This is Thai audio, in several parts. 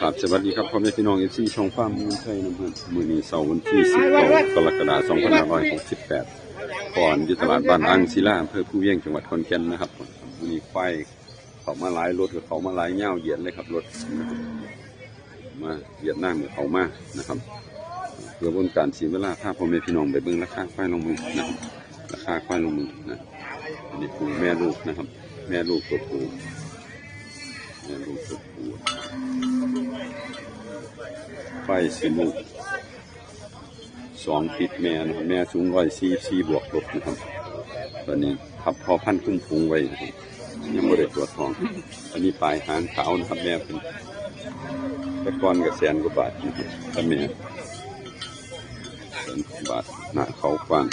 ครับสวัสดีครับพ่อแม่พี่น้องเอฟซีช่องฟ้ามือไทยนะครับมือนี้เสาร์วันที่19กรกฎาคม2568ก่อนอยู่ตลาดบ้านอังศิลาอำเภอผู้เวียงจังหวัดขอนแก่นนะครับมือนี้ไฟเขามาหลายรถกับเขามาหลายเง่าเหยียดเลยครับรถมาเหยียดหน้ามือเขามานะครับเพื่อบนการเสียเวลาถ้าพ่อแม่พี่น้องไปเบิ่งราคาควายลงมือนะครับราคาควายลงมือนะอันนี่ปูแม่ลูกนะครับ แม่ลูกตัวปู แม่ลูกตัวปูไฟสีลูกสองติดแม่นะครับแม่สูงร้อยสี่สี่บวกลบนะครับ ตอนนี้ทับพอพันคุ้มพุงไว้นะครับยังไม่ได้ตรวจทอง อันนี้ปลายหางขาวนะครับแม่เป็นตะกอนกับแสนกว่าบาทนะครับถ้าแม่บาทหน้าเขากว้าง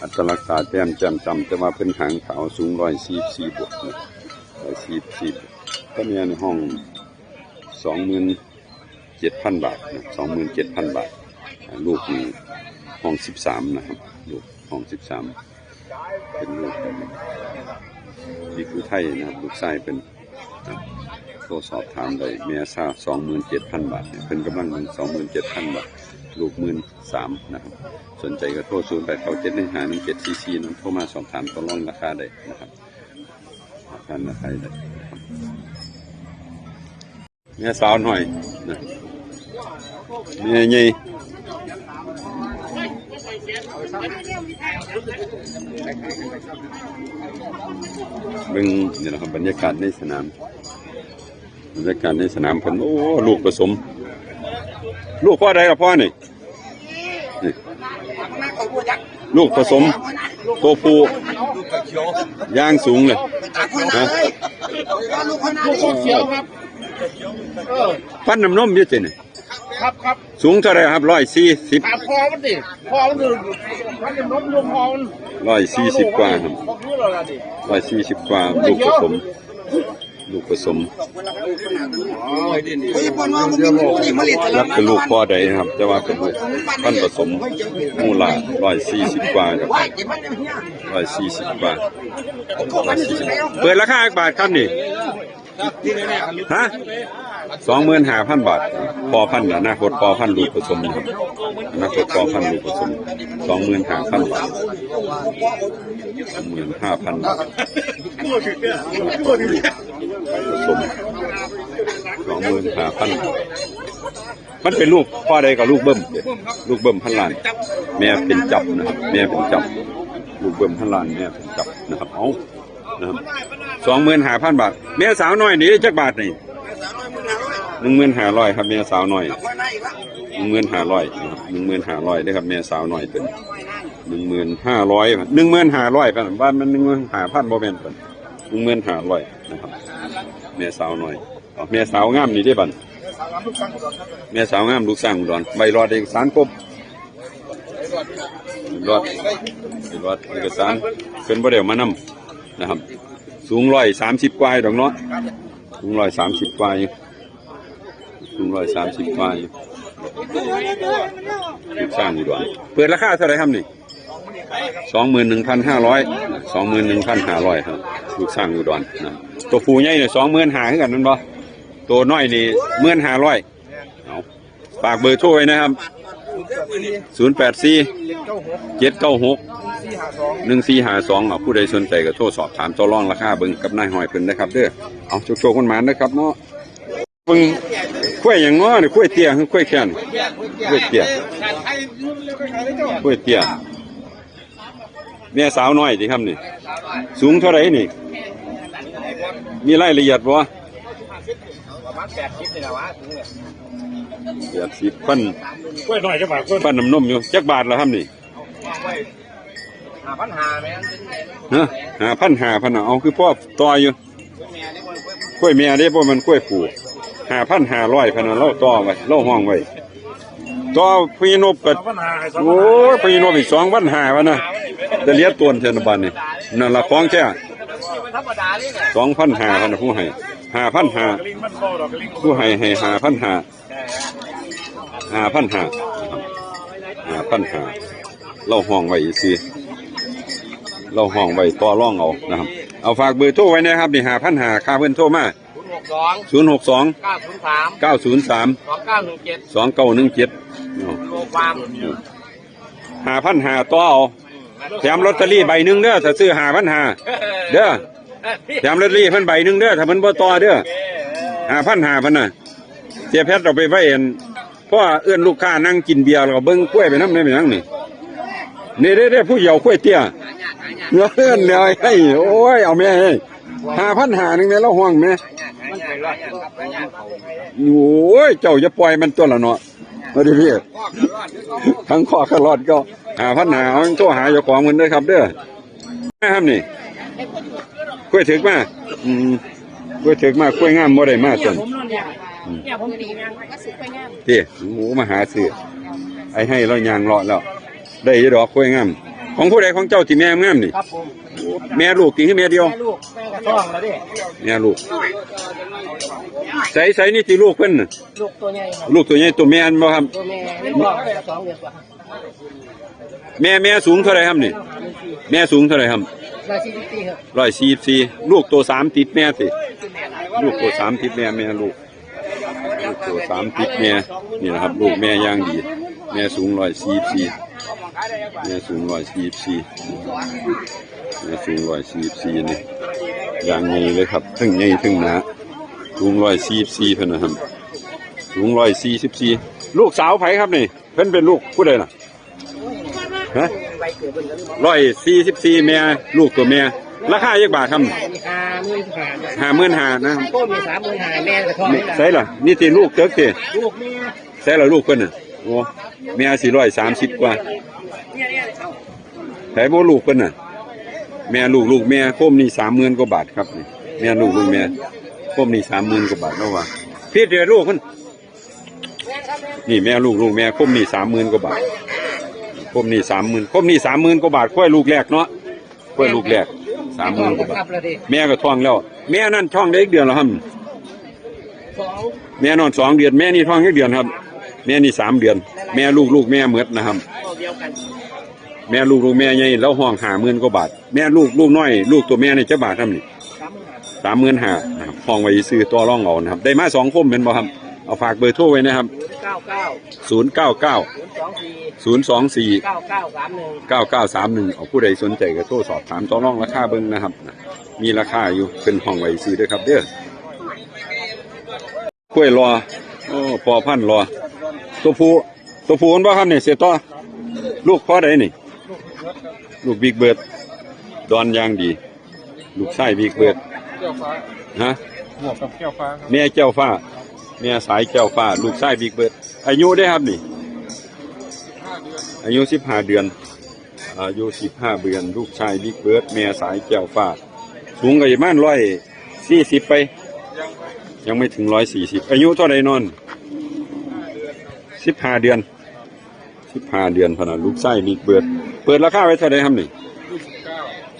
อัตลักษณ์ตาแต้มแจ่มจำแต่ว่าเป็นหางขาวสูงร้อยสี่สี่บวกร้อยสี่สี่ก็ มีในห้องสองหมื่นเจ็ดพันบาทสองหมื่นเจ็ดพันบาท ลูกนี่ห้องสิบสามนะครับ ลูกห้องสิบสามเป็นลูกนี่คือไทยนะครับ ลูกไส้เป็นโทรสอบถามได้เมียซาสองหมื่นเจ็ดพันบาทเป็นกำลังหนึ่งสองหมื่นเจ็ดพันบาท ลูกหมื่นสามนะครับ สนใจก็โทรศูนย์แปดเก้าเจ็ดหนึ่งห้าหนึ่งเจ็ดซีซีนั้นโทรมาสอบถามต่อรองราคาได้นะครับราคาราคาได้ เมียสาวหน่อยนะเมียใหญ่เบิ่งนี่นะครับบรรยากาศในสนาม บรรยากาศในสนามเพิ่นโอ้ลูกผสม ลูกพ่อใดกับพ่อนี่นี่ลูกผสมตัวผู้ย่างสูงเลยนะลูกคนเขียวครับ ปั้นน้ำนมเยอะจังนี่ครับครับสูงเท่าไรครับร้อยสี่สิบถามพอมันดิพอมันดูมันจะล้มลงพอมันร้อยสี่สิบกว่าครับบอกรู้แล้วล่ะดิร้อยสี่สิบกว่าลูกผสมลูกผสมรับเป็นลูกพ่อใดนะครับแต่ว่าเป็นลูกปั้นผสมมูลาร้อยสี่สิบกว่าครับร้อยสี่สิบกว่า140เปิดราคาอีกบาทครับนี่ ฮะสองหมื่นห้าพันบาท พอพันอนาคตพอพันลูกผสมนะครับอนาคตพอพันลูกผสมสองหมื่นห้าพันบาทสองหมื่นห้าพันบาทผสมสองหมื่นห้าพันมันเป็นลูกพ่อใดกับลูกเบิ้มลูกเบิ้มพันล้าน แม่เป็นจับนะครับ แม่เป็นจับ ลูกเบิ้มพันล้านแม่เป็นจับนะครับ เอา สองหมื่นห้าพันบาทแม่สาวน้อยนี่จักบาทนี่หนึ่งหมื่นห้าร้อยครับแม่สาวน้อยหนึ่งหมื่นห้าร้อยนะครับหนึ่งหมื่นห้าร้อยได้ครับแม่สาวน้อยเป็นหนึ่งหมื่นห้าร้อยหนึ่งหมื่นห้าร้อยกันบ้านมันหนึ่งหมื่นห้าพันโมเมนต์กันหนึ่งหมื่นห้าร้อยนะครับแม่สาวน้อยเอาแม่สาวงามนี่ได้บันแม่สาวงามลูกสร้างอุดรใบรอดเอกสารครบรอดรอดเอกสารเป็นประเดี๋ยวมานำ นะครับ สูงร้อยสามสิบกว่าดอกเนาะสูงร้อยสามสิบกว่าอยู่สูงร้อยสามสิบกว่าอยู่ลูกสร้างอุดรเปิดราคาเท่าไหร่ครับนี่สองหมื่นหนึ่งพันห้าร้อยสองหมื่นหนึ่งพันห้าร้อยครับลูกสร้างอุดรนะตัวฟูใหญ่เนี่ยสองหมื่นห้าขึ้นกันนั่นบ่ตัวน้อยนี่หมื่นห้าร้อยเอาฝากเบอร์โทรไว้นะครับศูนย์แปดสี่เจ็ดเก้าหก หนึ่งสี่หาสองผู้ใดสนใจก็โทรสอบถามต่อรองราคาเบิ่งกับนายหอยเพิ่นนะครับเด้อเอาโชคๆคนหมานนะครับเนาะเบิ่งข้วยอย่างง้อนี่ข้วยเตี้ยคือข้วยแค้นข้วยเตี้ยข้วยเตี้ยแม่สาวน้อยสิครับนี่ สูงเท่าไหร่นี่ มีรายละเอียดบ่ประมาณแปดสิบเลยนะวะแปดสิบพันกล้วยหน่อยจะบาทกล้วยพันน้ำนมอยู่จักบาทแล้วครับนี่ หาพันหาไหมฮะหาพันหาพันเอาคือพ่อต่ออยู่กล้วยเมียเด้บ่มันกล้วยผูหาพันหาร้อยพันเราต่อไว้เราห้องไว้ต่อพี่นบกัโอ้ยพี่นบอีกสองพันหาวะนะจะเลี้ยตัวเทนบันนี่นั่นละของแท้ธรรมดานี่สองพันหาพันผู้ให้หาพันหาผู้ให้ให้หาพันหาหาพันหาหาพันหาเราห้องไว้สิ เราห้องไว้ต่อร่องเอานะครับ เอาฝากเบอร์โทรไว้นะครับนี่หาพันหาค่าเพื่อนโทรมาหหกสองศูนย์หกสองเก้าศูนย์สามเก้าศูนย์สามสองเก้าหนึ่งเจ็ดสองเก้าหนึ่งเจ็ดโลฟาร์มหาพันหาต่อเอาแถมลอตเตอรี่ใบหนึ่งเด้อถ้าซื้อหาพันหาเด้อแถมลอตเตอรี่เพันใบหนึ่งเด้อถ้ามันบ่ต่อเด้อหาพันหาพันน่ะเสียแพทย์เราไปไว้เอ็นเพราะว่าเอื้อนลูกค้านั่งกินเบียร์เราก็เบิ้งกล้วยไปน้ำได้ไปนั่งนี่นี่ได้ได้ผู้เยาว์กล้วยเตี้ย เนื้อเอื้อนเลยให้โอ้ยเอาแม่ให้หาพันหาหนึ่งแม่แล้วห่วงแม่มันไปรอดครับไปย่างเขาโอ้ยเจ้าจะปล่อยมันตัวละเนาะมาดิพี่ทั้งข้อขลอดก็หาพันหาเอาโทรหาเจ้าของมันด้วยครับเด้อนะครับนี่กล้วยถึกมาอืมกล้วยถึกมากล้วยงามบ่ได้มากจนอนเนี่ยเนี่ยผมดีงานก็สุดไปงานเตี้ยโอ้โหมาหาซื้อไอ้ให้เรายางเลาะแล้วได้ยี่ดอกกล้วยงาม ของผู้ใดของเจ้าที่แม่งามนี่ ครับผมแม่ลูกกี่คือแม่เดียว แม่ลูกแม่กระท้องแล้วดิแม่ลูกใส่ใส่นี่ที่ลูกเพิ่นน่ะลูกตัวใหญ่ครับลูกตัวใหญ่ตัวแม่นบ่ครับ ตัวแม่นี่บอกได้สองเดือนกว่าแม่แม่สูงเท่าไหร่ครับนี่หาหนึ่งสี่ แม่สูงเท่าไหร่ครับนาทีที่ตีครับร้อยสี่สี่ลูกตัวสามติดแม่สิลูกตัวสามติดแม่แม่ลูก ลูกตัวสามติดแม่นี่นะครับ ลูกแม่ย่างดี แม่สูงร้อยสี่สี่แม่สูงร้อยสี่สี่แม่สูงร้อยสี่สี่นี่ย่างใหญ่เลยครับถึงใหญ่ถึงหนาสูงร้อยสี่สี่เพิ่นนะครับสูงร้อยสี่สิบสี่ลูกสาวไผครับนี่ เพิ่นเป็นลูกผู้ใดน่ะฮะไปเกิดบนนั้นร้อยสี่สิบสี่แม่ลูกตัวแม่ราคาเยกบาทครับมีห้าหมื่นห้าห้าหมื่นห้านะต้นมีสามหมื่นห้าแม่กระท้องนี่แหละใช่ล่ะนี่ตีลูกเติกตีลูกแม่ใช่ล่ะลูกเพิ่นน่ะโอ้แม่สี่ร้อยสามสิบกว่าเนี่ยเนี่ยเอ้าใช่บ่ลูกเพิ่นน่ะ แม่ลูกลูกแม่โคมนี่สามหมื่นกว่าบาทครับนี่แม่ลูกลูกแม่โคมนี่สามหมื่นกว่าบาทแล้วว่าพี่เดือลูกเพิ่นนี่แม่ลูกลูกแม่โคมนี่สามหมื่นกว่าบาทโคมนี่สามหมื่นโคมนี่สามหมื่นกว่าบาทค่อยลูกแรกเนาะค่อยลูกแรกสามหมื่นกว่าบาทแม่ก็ท้องแล้ว แม่นั่นท้องได้อีกเดือนแล้วครับแม่นอนสองเดือนแม่นี่ท้องแค่เดือนครับ แม่นี่สามเดือน แม่ลูกลูกแม่เหมือดนะครับตัวเดียวกันแม่ลูกลูกแม่ใหญ่แล้วห้องหาหมื่นกว่าบาท แม่ลูกลูกน้อย ลูกตัวแม่นี่เจ้าบาททำนี่สามหมื่นห้าสามหมื่นห้านะครับห้องไว้ซื้อตัวร่องเอานะครับ ได้มาสองคมเป็นบ่ครับเอาฝากเบอร์โทรไว้นะครับเก้าเก้าศูนย์เก้าเก้าศูนย์สองสี่ศูนย์สองสี่ เก้าเก้าสามหนึ่งเก้าเก้าสามหนึ่งเอาผู้ใดสนใจก็โทรสอบถามต่อรองราคาเบิ้งนะครับนะมีราคาอยู่เป็นห้องไว้ซื้อด้วยครับเด้อกล้วยรอโอ้พอพันธุ์รอ ตัวผู้ตัวผู้มันบ่ครับนี่เสียต่อลูกพ่อใดนี่ ลูกบิ๊กเบิร์ดดอนยางดี ลูกชายบิ๊กเบิร์ดเจ้าฟ้าฮะหมวกกับแก้วฟ้าครับแม่เจ้าฟ้าแม่สายเจ้าฟ้า ลูกชายบิ๊กเบิร์ดอายุได้ครับนี่อายุสิบห้าเดือน อายุสิบห้าเดือน ลูกชายบิ๊กเบิร์ดแม่สายเจ้าฟ้า สูงก็ประมาณร้อยสี่สิบไป ยังไม่ถึงร้อยสี่สิบอายุเท่าไรนอน สิบห้าเดือนสิบห้าเดือนพะนะลูกชายบิ๊กเบิด เปิดราคาไว้เท่าไรครับนี่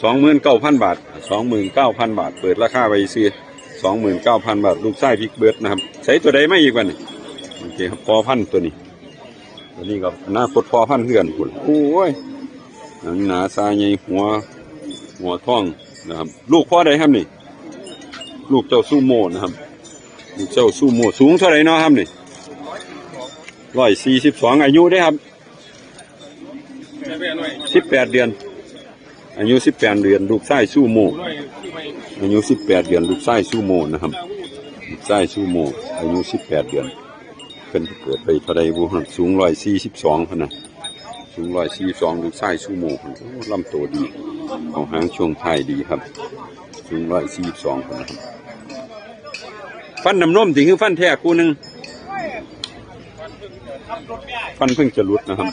สองหมื่นเก้าพันบาทสองหมื่นเก้าพันบาท เปิดราคาไว้ซื้อสองหมื่นเก้าพันบาท ลูกไส้พริกเบิร์ดนะครับใส่ตัวใดไม่อีกวันนี้โอเคครับพอพันตัวนี้ ตัวนี้ก็อนาคตพอพันเพื่อนคุณโอ้ยหนังหนาซาใหญ่หัว หัวท้องนะครับ ลูกพ่อใดครับนี่ ลูกเจ้าซูโมนะครับลูกเจ้าซูโมสูงเท่าไหรเนาะครับนี่ ร้อยสี่สิบสองอายุได้ครับสิบแปดเดือน อายุสิบแปดเดือน ลูกไส้ซูโมอายุสิบแปดเดือน ลูกไส้ซูโมนะครับ ลูกไส้ซูโมอายุสิบแปดเดือนเป็นเกิดไปเท่าใดบุหันสูงร้อยสี่สิบสองพนะสูงร้อยสี่สองลูกไส้ซูโมนโอ้ลำตัวดีเอาหางช่วงท้ายดีครับ สูงร้อยสี่สองพนะครับฟันน้ำนมถึงคือฟันแท้คู่หนึ่ง ฟันเพิ่งจะหลุดนะครับ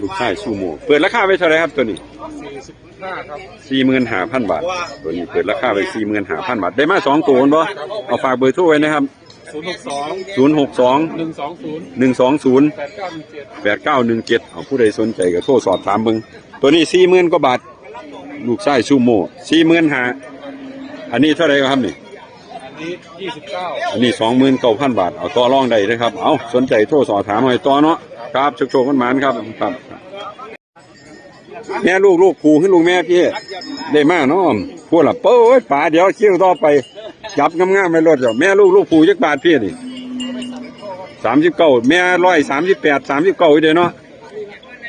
ลูกไส้ซูโม่เปิดราคาไว้เท่าไหรครับตัวนี้สี่สิบห้าครับสี่หมื่นห้าพันบาท ตัวนี้เปิดราคาไปสี่หมื่นห้าพันบาท ได้มาสองตัวบ่เอาฝากเบอร์โทรไว้นะครับศูนย์หกสองศูนย์หกสองหนึ่งสองศูนย์หนึ่งสองศูนย์แปดเก้าหนึ่งเจ็ดแปดเก้าหนึ่งเจ็ดเอาผู้ใดสนใจก็โทรสอบถามเบิ่งตัวนี้สี่หมื่นกว่าบาท ลูกไส้ซูโม่สี่หมื่นห้าอันนี้เท่าไหรครับนี่ นี้ยี่สิบเก้าอันนี้สองหมื่นเก้าพันบาท เอาต่อรองได้นะครับ เอาสนใจโทรสอบถามหน่อยต่อเนาะ ครับโชคโชคมันหมานครับ ครับ แม่ลูกลูกผูขึ้นลูกแม่พี่ ได้มากเนาะพวกละเป้ยป่าเดี๋ยวคิวต่อไป จับงามๆไปรถเจ้าแม่ลูกลูกผูจักบาทพี่นี่สามสิบเก้าแม่ร้อยสามสิบแปดสามสิบเก้าอีเด้อเนาะ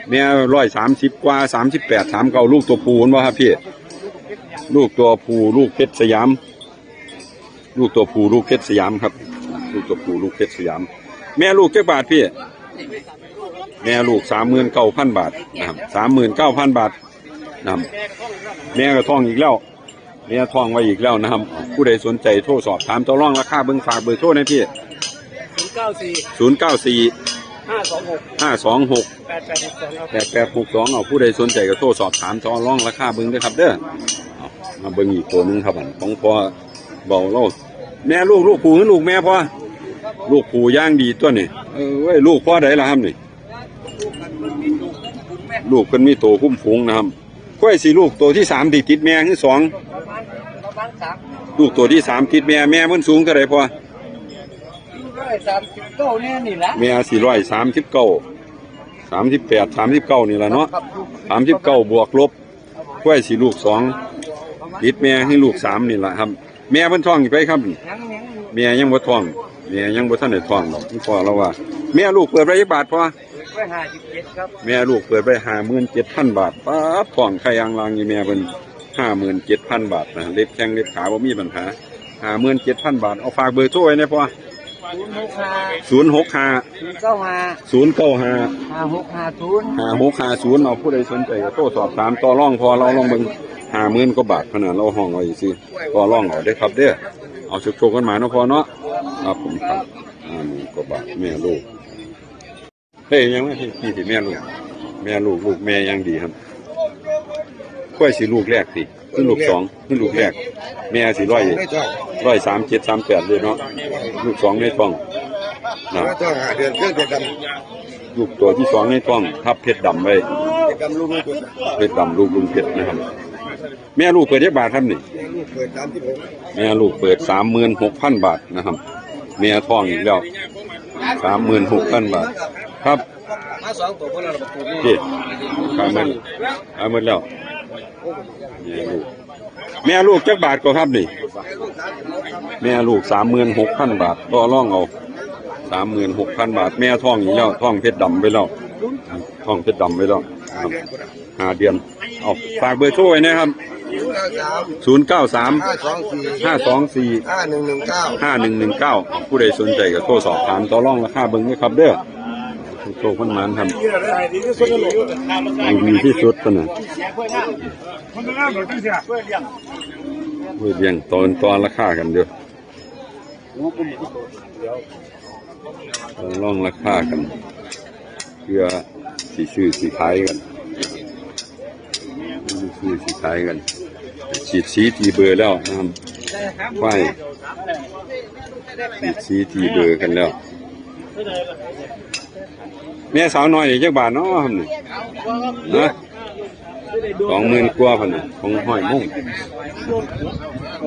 แม่ร้อยสามสิบกว่าสามสิบแปดสามเก้าลูกตัวผูนบ่ครับพี่ ลูกตัวผูลูกเพชรสยาม ลูกตัวผูลูกเพชรสยามครับ ลูกตัวผูลูกเพชรสยาม แม่ลูกจักบาทพี่ แม่ลูกสามหมื่นเก้าพันบาทนะครับสามหมื่นเก้าพันบาทนะครับแม่ก็ท้องอีกแล้วแม่ท้องไว้อีกแล้วนะครับ ผู้ใดสนใจโทรสอบถามต่อรองราคาเบิ่งฝากเบอร์โทรหนะพี่ศูนย์เก้าสี่ศูนย์เก้าสี่ห้าสองหกห้าสองหกแปดแปดหกสองครับแปดแปดหกสองเอาผู้ใดสนใจก็โทรสอบถามต่อรองราคาเบิ่งด้วยครับเด้อเอามาเบิ่งอีกตัวหนึงครับอันของพ่อเบาเล่า แม่ลูกลูกผูหรือลูกแม่พ่อลูกผูย่างดีตัวนี่เออเว้ยลูกพ่อใดล่ะครับนี่ ลูกเพิ่นมีโตคุ้มฝูงนะครับกล้วยสีลูกตัวที่สามติดติดแม่คือสองประมาณประมาณสามลูกตัวที่สามติดแม่แม่มันสูงเท่าไหร่พอร้อยสามสิบเก้าเนี่ยนี่แหละแม่สี่ร้อยสามสิบเก้าสามสิบแปดสามสิบเก้านี่แหละเนาะครับลูกสามสิบเก้าบวกลบกล้วยสีลูกสองติดแม่ให้ลูกสามนี่แหละครับ แม่เพิ่นท้องอยู่ไปครับยังยังแม่ยังบ่ท้องแม่ยังบ่ทันได้ท้องดอกพ่อเราว่า แม่ลูกเปิดไปบาทพอร้อยห้าสิบเจ็ดครับแม่ลูกเปิดไปห้าหมื่นเจ็ดพันบาทป้าบท้องไข่ยางลางนี่แม่เพิ่นห้าหมื่นเจ็ดพันบาทนะเล็บแข้งเล็บขาบ่มีปัญหาห้าหมื่นเจ็ดพันบาทเอาฝากเบอร์โทรไว้นะพ่อศูนย์หกห้าศูนย์หกห้าศูนย์เก้าห้าศูนย์เก้าห้าห้าหกห้าศูนย์ห้าหกห้าศูนย์เอาผู้ใดสนใจก็โทรสอบถามต่อรองพอเราลองเบิ่ง ห้าหมื่นกว่าบาทขนาดเราห้องไว้ซื้อต่อรองเอาได้ครับเด้อเอาโชคๆกันมาเนาะพอเนาะครับผมครับห้าหมื่นกว่าบาทแม่ลูกเฮ้ยยังไม่พี่พี่สิแม่ลูกแม่ลูกลูกแม่ยังดีครับค่อยสิลูกแรกสิขึ้นลูกสองขึ้นลูกแรก แม่สิร้อยไม่ร้อยสามเจ็ดสามแปดเลยเนาะลูกสองในท้องนะไม่ต้องหาเดือนเพื่องเดือนดลูกตัวที่สองในท้องทับเพชรดำไว้ำดำลูกลูกเพชรดำลูกลุงเพชรนะครับ แม่ลูกเปิดได้บาทครับนี่ลูกเปิดตามที่ผมแม่ลูกเปิดสามหมื่นหกพันบาทนะครับแม่ท้องอีกแล้วสามหมื่นหกพันบาท ครับมาสองตัวคนละประตูพี่ขายมันขายมันแล้วแม่ลูกแม่ลูกจักบาทก็ครับนี่ แม่ลูกสามหมื่นหกพันบาทต่อร่องเอาสามหมื่นหกพันบาท แม่ท้องอีกแล้วท้องเพชรดำไปแล้วท้องเพชรดำไปแล้วครับห้าเดือน เอาฝากเบอร์โทรไว้นะครับศูนย์เก้าสามศูนย์เก้าสามห้าสองสี่ห้าสองสี่ห้าหนึ่งหนึ่งเก้าห้าหนึ่งหนึ่งเก้าผู้ใดสนใจก็โทรสอบถามต่อรองราคาเบิ้งด้วยครับเด้อโชคมันมันครับดีที่สุดปะนะเนี่ยเพื่อเลี้ยงเพื่องตอนตอนราคากันเด้อต่อรองราคากัน เพื่อสีซื้อสีขายกัน ซื้อสีขายกัน ฉีดสีทีเบอร์แล้วนะครับไฟฉีดสีทีเบอร์กันแล้วแม่สาวน้อยนี่จักบาทเนาะครับนี่นะสองหมื่นกว่าพันน่ะของห้อยมุ่ง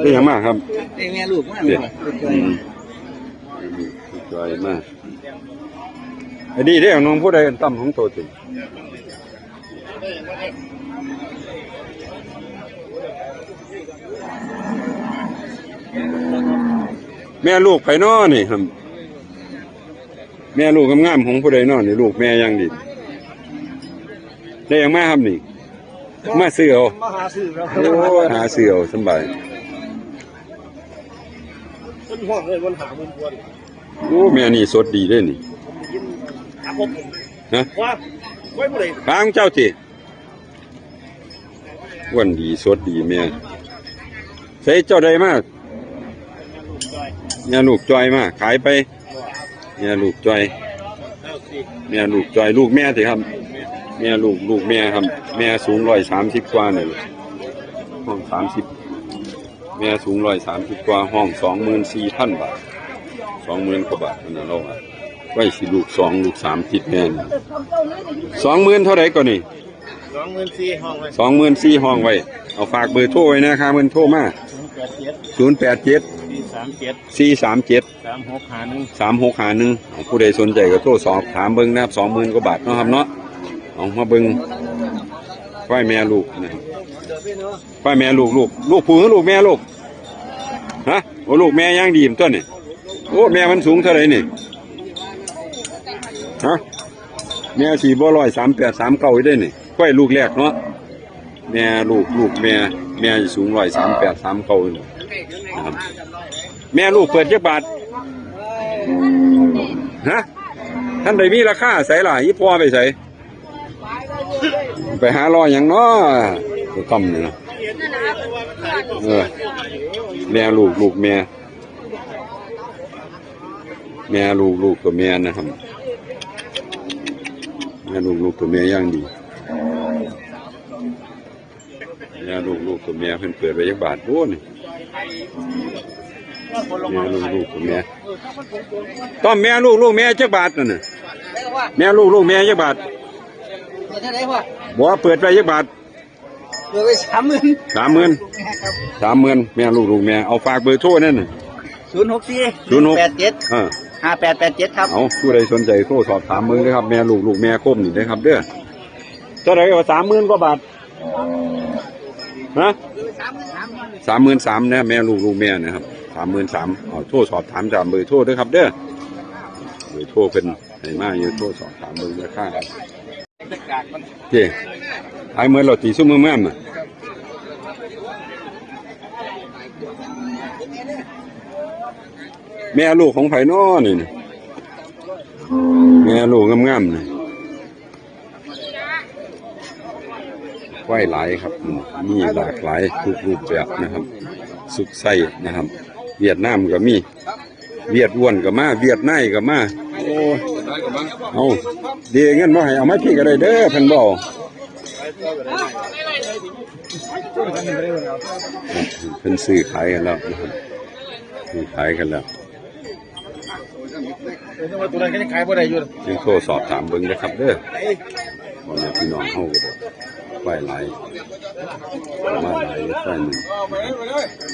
ได้หยังมากครับแม่ลูกมากเด็ดอืมจอยมากอันนี้เด้อน้องผู้ใดตั้มของโตจริง แม่ลูกไปนอนี่ครับ แม่ลูกงามๆของผู้ใดนอนนี่ลูกแม่ยังดีได้หยังมาครับนี่ มาซื้อเอามาหาซื้อเราโอ้ยหาซื้อเอาสำบายต้นห่วงเลยมันหามันควรโอ้แม่นี่สดดีเด้นี่ยินหาผมนะว่าไว้เมื่อไหร่ทางเจ้าติวันดีสดดีแม่ใส่เจ้าใดมา เนี่ยลูกจอยมาขายไปเนี่ยลูกจอยเนี่ยลูกจอยลูกแม่สิครับแม่ลูกลูกแม่ครับ แม่สูงร้อยสามสิบกว่าเนี่ยห้องสามสิบแม่สูงร้อยสามสิบกว่าห้องสองหมื่นสี่พันบาทสองหมื่นกว่าบาทนั่นนะเราอะไว้สิลูกสองลูกสามติดแม่นี่สองหมื่นเท่าไหร่ก่อนนี่สองหมื่นสี่ห้องไว้สองหมื่นสี่ห้องไว้ เอาฝากเบอร์โทรไว้นะครับเบอร์โทรมาศูนย์แป ดเจ็ดศูนย์แปดเจ็ดสี่สามเจ็ดสี่สามเจ็ดสามหกหาหนึ่งสามหกหาหนึ่งผู้ใดสนใจก็โทรสอบถามเบิ้งนะครับสองหมื่นกว่าบาทเนาะครับเนาะเอามาเบิ้งควายแม่ลูกนะครับควายแม่ลูกลูกลูกผู้หรือลูกแม่ลูกฮะลโอ้ลูกแม่ย่างดีมนตัวนี่โอ้แม่มันสูงเท่าไหร่นี่ฮะแม่สี่บ่ร้อยสามแปดสามเก้าได้นี่ค่อยลูกแรกเนาะ แม่ลูกลูกแม่แม่สูงร้อยสามแปดสามเก้านะครับแม่ลูกเปิดเจ็บาทฮะท่านใดมีราคาใส่ล่ะยี่พ่อไปใส่ไปหารอยอย่างเนาะตัวต่ำนี่นะเออแม่ลูกลูกแม่แม่ลูกลูกตัวแม่นะครับแม่ลูกลูกตัวแม่ย่างดี แม่ลูกลูกตัวแม่เพิ่นเปิดไปยักบาทโอ้นี่แม่ลูกลูกตัวแม่ต้อมแม่ลูกลูกแม่จักบาทนั่นน่ะแม่ลูกลูกแม่จักบาทเปิดเท่าไหร่พ่อบอกว่าเปิดไปยักบาทเปิดไปสามหมื่นสามหมื่นสามหมื่นแม่ลูกลูกแม่เอาฝากเบอร์โทรนั่นน่ะศูนย์หกสี่ศูนย์หกแปดเจ็ดอ่าห้าแปดแปดเจ็ดครับเอาผู้ใดสนใจโทรสอบถามมึงเลยครับแม่ลูกลูกแม่คมนี่นะครับเด้อเท่าไหร่ก็สามหมื่นกว่าบาท ฮะสามหมื่นสามเนี่ยแม่ลูกลูกแม่นะครับสามหมื่นสามเอาโทรสอบถามจากเบอร์โทรด้วยครับเด้อเบอร์โทรเป็นไหนมาอยู่โทรสอบถามเบอร์ราคาเจ้ไอ้เมื่อเราตีซุ้มมือแม่มแม่ลูกของไผ่นอนี่แม่ลูกงามๆนี่ ไหวหลายครับ มีหลากหลายทุกรูปแบบนะครับ สุกไส้นะครับ เวียดนามก็มี เวียดอ้วนก็มา เวียดไนก็มาโอ้เอาเดีเงินบ่ให้เอามาพี่ก็ได้เด้อพันบ่เพิ่นซื้อขายกันแล้วนะครับซื้อขายกันแล้วยังโทรสอบถามเบิ่งนะครับเด้อพ่อแม่พี่น้องเฮาก็ได้ไหวหลายมาหลายไฟหนึ่ง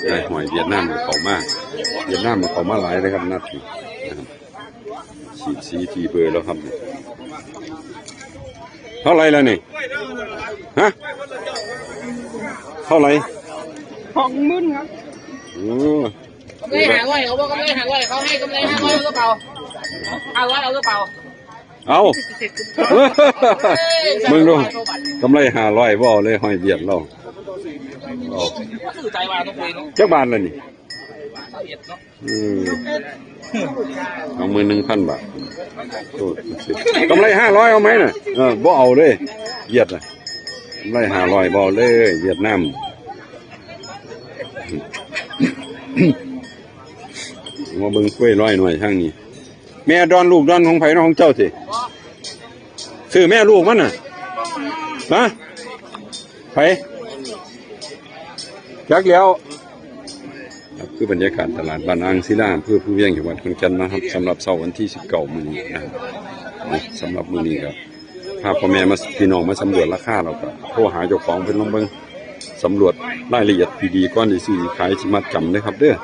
ได้หอยเวียดนามก็เข้ามาเวียดนามก็เข้ามาหลายเลยครับนัดนี้นะครับฉีดสีทีเบอร์แล้วครับเท่าไหรแล้วนี่ฮะเท่าไหรสองหมื่นครับโอ้กำไรหาร้อยเขาบอกกำไรหาร้อยเขาให้กำไรห้าร้อยเอากระเป๋าห้าร้อยเอากระเป๋า เอามึงดูกำไรห้าร้อยบ่เอาเลยหอยเวียดเราเอาสื่อใจมาต้องคุยเนาะจักบาทละนี่ละเอียดเนาะอืมสองหมื่นหนึ่งพันบาทโอ้สิกำไรห้าร้อยเอาไหมน่ะเออบ่เอาเลยเวียดอะกำไรห้าร้อยบ่เอาเลยเวียดนามมาเบิ่งกล้วยร้อยหน่อยทางนี้ แม่ดอนลูกดอนของไผน้องของเจ้าสิซื้อแม่ลูกมันน่ะนะไผ่จักแล้วครับคือบรรยากาศตลาดบ้านอ่างศิลาเพื่อผู้เวียงจังหวัดขอนแก่นนะครับสำหรับเสาร์วันที่19มื้อนี้นะครับนี่สำหรับมื้อนี้ครับพาพ่อแม่มาพี่น้องมาสำรวจราคาเราก็โทรหาเจ้าของเพิ่นลองเบิ่งสำรวจรายละเอียดดีๆก่อนที่สิขายสิมัดจำเด้อครับเด้อ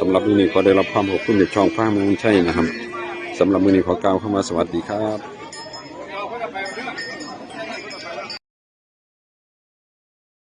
สำหรับมื้อนี้ขอได้รับความขอบคุณจากช่องฟ้าเมืองชัยนะครับ สำหรับมือนี้ขอกล่าวเข้ามาสวัสดีครับ